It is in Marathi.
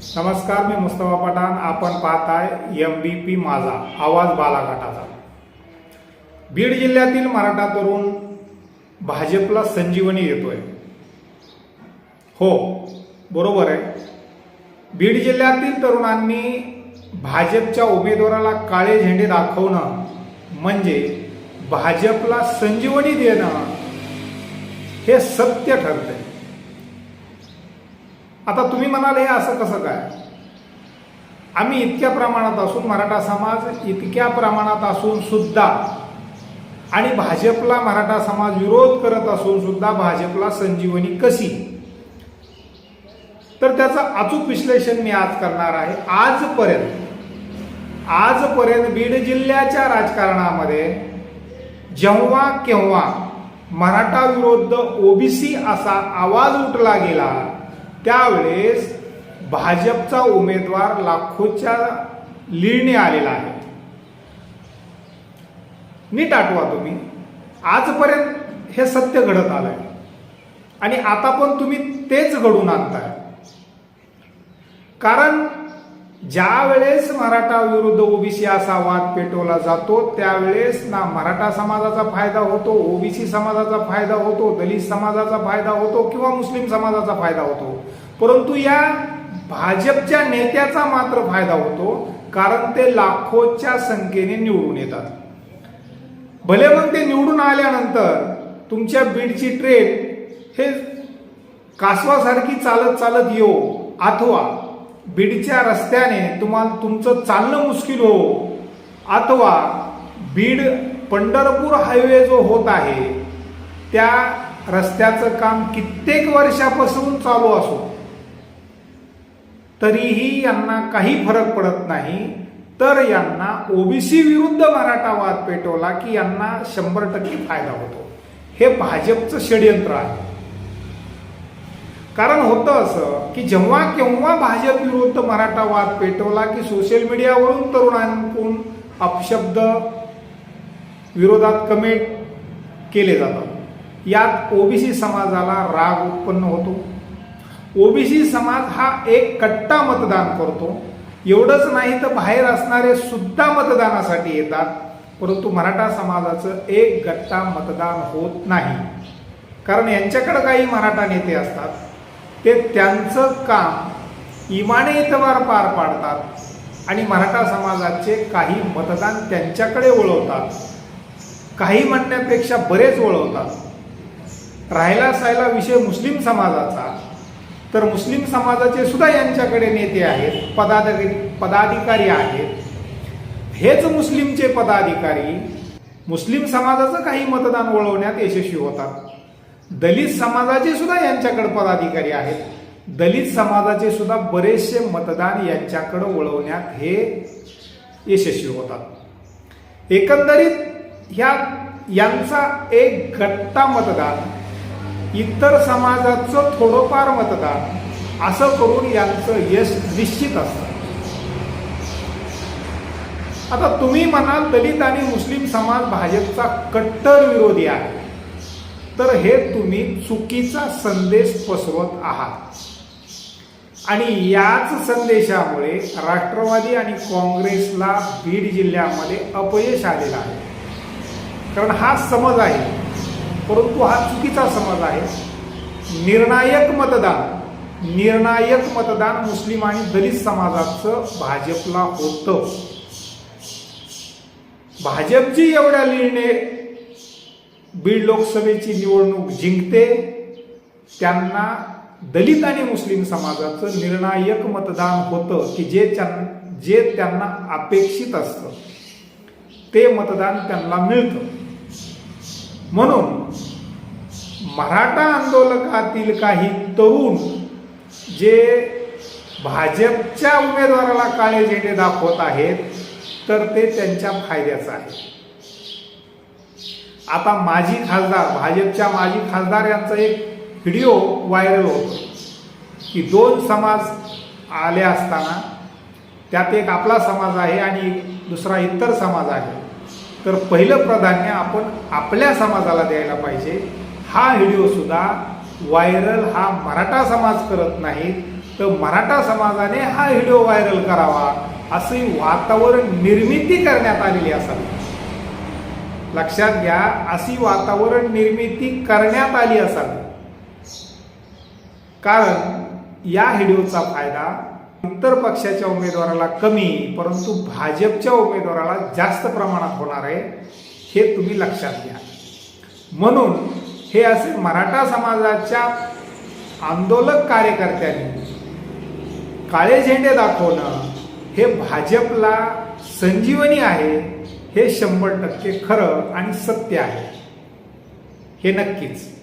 नमस्कार मी मुस्तफा पठाण. आपण पाहताय एम बी पी माझा आवाज बालाघाटाचा. बीड जिल्ह्यातील मराठा तरुण भाजपला संजीवनी येतोय. हो बरोबर आहे. बीड जिल्ह्यातील तरुणांनी भाजपच्या उमेदवाराला काळे झेंडे दाखवणं म्हणजे भाजपला संजीवनी देणं हे सत्य ठरतंय. आता तुम्ही म्हणाल हे असं कसं काय? आम्ही इतक्या प्रमाणात असून मराठा समाज इतक्या प्रमाणात असून सुद्धा आणि भाजपला मराठा समाज विरोध करत असून सुद्धा भाजपला संजीवनी कशी? तर त्याचं अचूक विश्लेषण मी आज करणार आहे. आजपर्यंत आजपर्यंत बीड जिल्ह्याच्या राजकारणामध्ये जेव्हा केव्हा मराठा विरुद्ध ओबीसी असा आवाज उठला गेला त्यावेळेस भाजपचा उमेदवार लाखोच्या लीडने आलेला आहे. नीट आठवा तुम्ही. आजपर्यंत हे सत्य घडत आलंय. आणि आता पण तुम्ही तेच घडून आणताय. कारण ज्या वेळेस मराठा विरुद्ध ओबीसी असा वाद पेटवला जातो त्यावेळेस ना मराठा समाजाचा फायदा होतो ओबीसी समाजाचा फायदा होतो दलित समाजाचा फायदा होतो किंवा मुस्लिम समाजाचा फायदा होतो. परंतु या भाजपच्या नेत्याचा मात्र फायदा होतो कारण ते लाखोच्या संख्येने निवडून येतात. भले मग ते निवडून आल्यानंतर तुमच्या बीडची ट्रेन हे कासवासारखी चालत चालत येऊ अथवा बीडच्या रस्त्याने तुम्हाला तुमचं चालणं मुश्किल हो. अथवा बीड पंढरपूर हायवे जो होत आहे त्या रस्त्याचं काम कित्येक वर्षापासून चालू असो. तरीही यांना काही फरक पडत नाही. तर यांना ओबीसी विरुद्ध मराठा वाद पेटवला की यांना शंभर टक्के फायदा होतो. हे भाजपचं षडयंत्र आहे. कारण होतं असं की जेव्हा केव्हा भाजप विरुद्ध मराठा वाद पेटवला की सोशल मीडियावरून तरुणांकडून अपशब्द विरोधात कमेंट केले जातात. यात ओबीसी समाजाला राग उत्पन्न होतो. ओबीसी समाज हा एक कट्टा मतदान करतो. एवढंच नाही तर बाहेर असणारे सुद्धा मतदानासाठी येतात. परंतु मराठा समाजाचं एक गट्टा मतदान होत नाही. कारण यांच्याकडे काही मराठा नेते असतात. ते त्यांचं काम इमाने इतवार पार पाडतात आणि मराठा समाजाचे काही मतदान त्यांच्याकडे वळवतात. काही म्हणण्यापेक्षा बरेच वळवतात. राहिला सायला विषय मुस्लिम समाजाचा. तर मुस्लिम समाजाचे सुद्धा यांच्याकडे नेते आहेत पदाधिकारी पदाधिकारी आहेत. हेच मुस्लिमचे पदाधिकारी मुस्लिम समाजाचं काही मतदान वळवण्यात यशस्वी होतात. दलित समाजाचे सुद्धा यांच्याकडे पदाधिकारी आहेत. दलित समाजाचे सुद्धा बरेचसे मतदान यांच्याकडे वळवण्यात हे यशस्वी होतात. एकंदरीत ह्या यांचा एक गट्टा मतदान इतर समाजाचं थोडंफार मतदान असं करून यांचं यश निश्चित असतं. आता तुम्ही म्हणाल दलित आणि मुस्लिम समाज भाजपचा कट्टर विरोधी आहे. तर हे तुम्ही चुकीचा संदेश पसरवत आहात. आणि याच संदेशामुळे राष्ट्रवादी आणि काँग्रेसला बीड जिल्ह्यामध्ये अपयश आलेलं आहे. कारण हा समज आहे परंतु हा चुकीचा समज आहे. निर्णायक मतदान निर्णायक मतदान मुस्लिम आणि दलित समाजाचं भाजपला होतं. भाजपची एवढ्या लिहिणे बीड लोकसभेची निवडणूक जिंकते त्यांना दलित आणि मुस्लिम समाजाचं निर्णायक मतदान होतं की जे त्यां- जे त्यांना अपेक्षित असतं ते मतदान त्यांना मिळतं. म्हणून मराठा आंदोलकातील काही तरुण जे भाजपच्या उमेदवाराला काळे झेंडे दाखवत आहेत तर ते त्यांच्या फायद्याचं आहे. आता माजी खासदार भाजपच्या माजी खासदार यांचा एक व्हिडिओ व्हायरल होतो. की दोन समाज आले असताना त्यात एक आपला समाज आहे आणि दुसरा इतर समाज आहे. तर पहिलं प्राधान्य आपण आपल्या समाजाला द्यायला पाहिजे. हा व्हिडिओ सुद्धा व्हायरल हा मराठा समाज करत नाही. तर मराठा समाजाने हा व्हिडिओ व्हायरल करावा. असे वातावरण निर्मिती करण्यात आलेली असावी. लक्षात घ्या अशी वातावरण निर्मिती करण्यात आली असावी. कारण या व्हिडिओचा फायदा इतर पक्षाच्या उमेदवाराला कमी परंतु भाजपच्या उमेदवाराला जास्त प्रमाणात होणार आहे हे तुम्ही लक्षात घ्या. म्हणून हे असे मराठा समाजाच्या आंदोलक कार्यकर्त्यांनी काळे झेंडे दाखवणं हे भाजपला संजीवनी आहे हे शंभर टक्के खरं आणि सत्य आहे. हे नक्कीच.